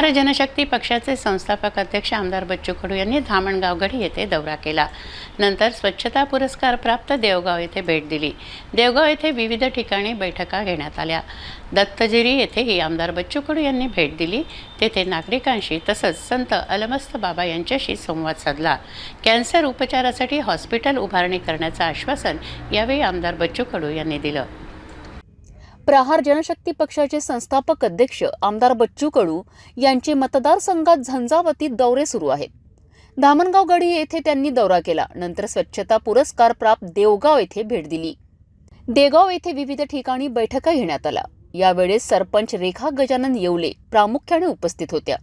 प्रहार जनशक्ती पक्षाचे संस्थापक अध्यक्ष आमदार बच्चू कडू यांनी धामणगावगडी येथे दौरा केला. नंतर स्वच्छता पुरस्कार प्राप्त देवगाव येथे भेट दिली. देवगाव येथे विविध ठिकाणी बैठका घेण्यात आल्या. दत्तजिरी येथेही आमदार बच्चू कडू यांनी भेट दिली. तेथे नागरिकांशी तसंच संत अलमस्त बाबा यांच्याशी संवाद साधला. कॅन्सर उपचारासाठी हॉस्पिटल उभारणी करण्याचं आश्वासन यावेळी आमदार बच्चू कडू यांनी दिलं. प्रहार जनशक्ती पक्षाचे संस्थापक अध्यक्ष आमदार बच्चू कडू यांचे मतदारसंघात झंझावतीत दौरे सुरू आहेत. धामणगाव गडी येथे त्यांनी दौरा केला. नंतर स्वच्छता पुरस्कार प्राप्त देवगाव येथे भेट दिली. देगाव येथे विविध ठिकाणी बैठका घेण्यात आल्या. यावेळेस सरपंच रेखा गजानन येवले प्रामुख्याने उपस्थित होत्या.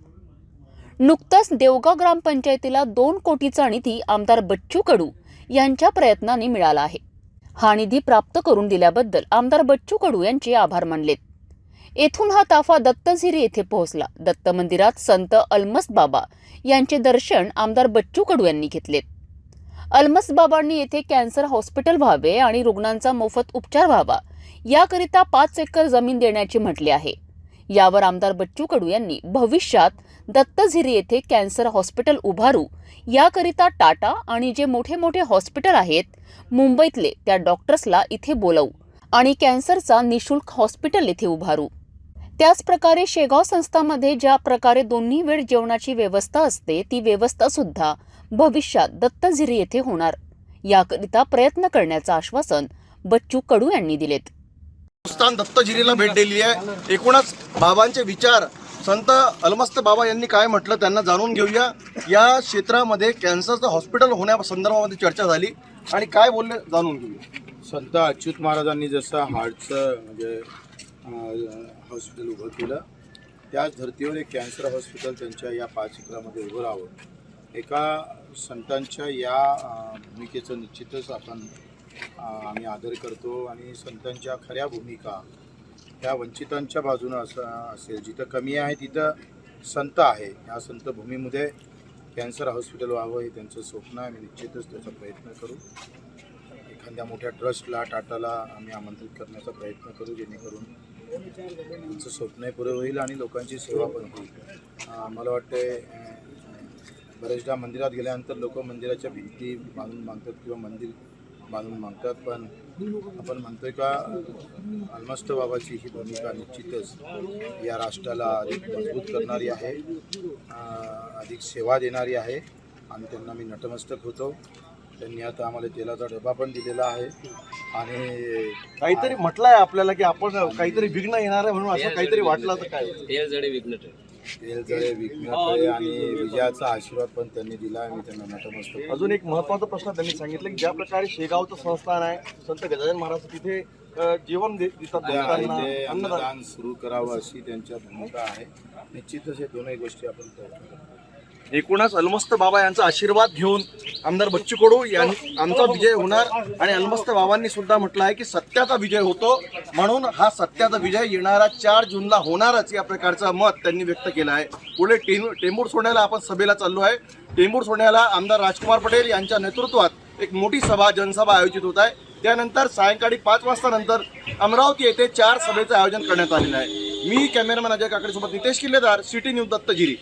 नुकताच देवगाव ग्रामपंचायतीला दोन कोटीचा निधी आमदार बच्चू कडू यांच्या प्रयत्नाने मिळाला आहे. हा निधी प्राप्त करून दिल्याबद्दल आमदार बच्चू कडू यांचे आभार मानलेत. येथून हा ताफा दत्तझिरी येथे पोहोचला. दत्त मंदिरात संत अलमस बाबा यांचे दर्शन आमदार बच्चू कडू यांनी घेतलेत. अलमस्त बाबांनी येथे कॅन्सर हॉस्पिटल व्हावे आणि रुग्णांचा मोफत उपचार व्हावा याकरिता पाच एकर जमीन देण्याचे म्हटले आहे. यावर आमदार बच्चू कडू यांनी भविष्यात दत्तझिरी येथे कॅन्सर हॉस्पिटल उभारू याकरिता टाटा आणि जे मोठे मोठे हॉस्पिटल आहेत मुंबईतले त्या डॉक्टर्सला इथे बोलवू आणि कॅन्सरचा निशुल्क हॉस्पिटल येथे उभारू. त्याचप्रकारे शेगाव संस्थामध्ये ज्या प्रकारे दोन्ही वेळ जेवणाची व्यवस्था असते ती व्यवस्था सुद्धा भविष्यात दत्तझिरी येथे होणार. याकरिता प्रयत्न करण्याचं आश्वासन बच्चू कडू यांनी दिलेत. संस्थान दत्तजिरीला भेट दिली आहे. एकूणच बाबांचे विचार संत अलमस्त बाबा यांनी काय म्हटलं त्यांना जाणून घेऊया. या क्षेत्रामध्ये कॅन्सरचं हॉस्पिटल होण्या संदर्भामध्ये चर्चा झाली आणि काय बोलले जाणून घेऊया. संत अच्युत महाराजांनी जसं हार्टचं म्हणजे हॉस्पिटल उभं केलं त्याच धर्तीवर एक कॅन्सर हॉस्पिटल त्यांच्या या पाच एकरामध्ये उभं राहावं. एका संतांच्या या भूमिकेचं निश्चितच आपण आम्ही आदर करतो आणि संतांच्या खऱ्या भूमिका ह्या वंचितांच्या बाजूनं असं असेल. जिथं कमी आहे तिथं संत आहे. ह्या संत भूमीमध्ये कॅन्सर हॉस्पिटल व्हावं हे त्यांचं स्वप्न आहे. मी निश्चितच त्याचा प्रयत्न करू. एखाद्या मोठ्या ट्रस्टला टाटाला आम्ही आमंत्रित करण्याचा प्रयत्न करू जेणेकरून त्यांचं स्वप्नही पुरं होईल आणि लोकांची सेवा पण होईल. मला वाटते बऱ्याचदा बरेचदा मंदिरात गेल्यानंतर लोक मंदिराच्या भिंती बांधून मागतात किंवा मंदिर बांधून मागतात पण आपण म्हणतोय का अलमस्त बाबाची ही भूमिका निश्चितच या राष्ट्राला अधिक मजबूत करणारी आहे अधिक सेवा देणारी आहे आणि त्यांना मी नतमस्तक होतो. त्यांनी आता आम्हाला तेलाचा डबा पण दिलेला आहे आणि काहीतरी म्हटलंय आपल्याला की आपण काहीतरी विघ्न येणार आहे म्हणून असं काहीतरी वाटलं तर काय? तेल जडे विघ्न आणि विजयाचा आशीर्वाद पण त्यांनी दिला आहे मी त्यांना नतमस्तक अजून एक महत्त्वाचा प्रश्न त्यांनी सांगितलं की ज्या प्रकारे शेगावचं संस्थान आहे संत गजानन महाराज तिथे जेवण देतात इथे अन्नदान. सुरू करावं अशी त्यांच्या भूमिका आहे. निश्चितच हे दोनही गोष्टी आपण एकूणच अलमस्त बाबा यांचा आशीर्वाद घेऊन आमदार बच्चू कडू यांनी आमचा विजय होणार आणि अलमस्त बाबांनी सुद्धा म्हटलं आहे की सत्याचा विजय होतो. म्हणून हा सत्याचा विजय येणारा चार जूनला होणारच या प्रकारचं मत त्यांनी व्यक्त केलं आहे. पुढे टेम टेंबूर सोडण्याला आपण सभेला चाललो आहे. टेंबूर सोडण्याला आमदार राजकुमार पटेल यांच्या नेतृत्वात एक मोठी सभा जनसभा आयोजित होत आहे. त्यानंतर सायंकाळी पाच वाजता नंतर अमरावती येथे चार सभेचं आयोजन करण्यात आलेलं आहे. मी कॅमेरामॅन अजय काकडेसोबत नितेश किल्लेदार सिटी न्यूज दत्तगिरी.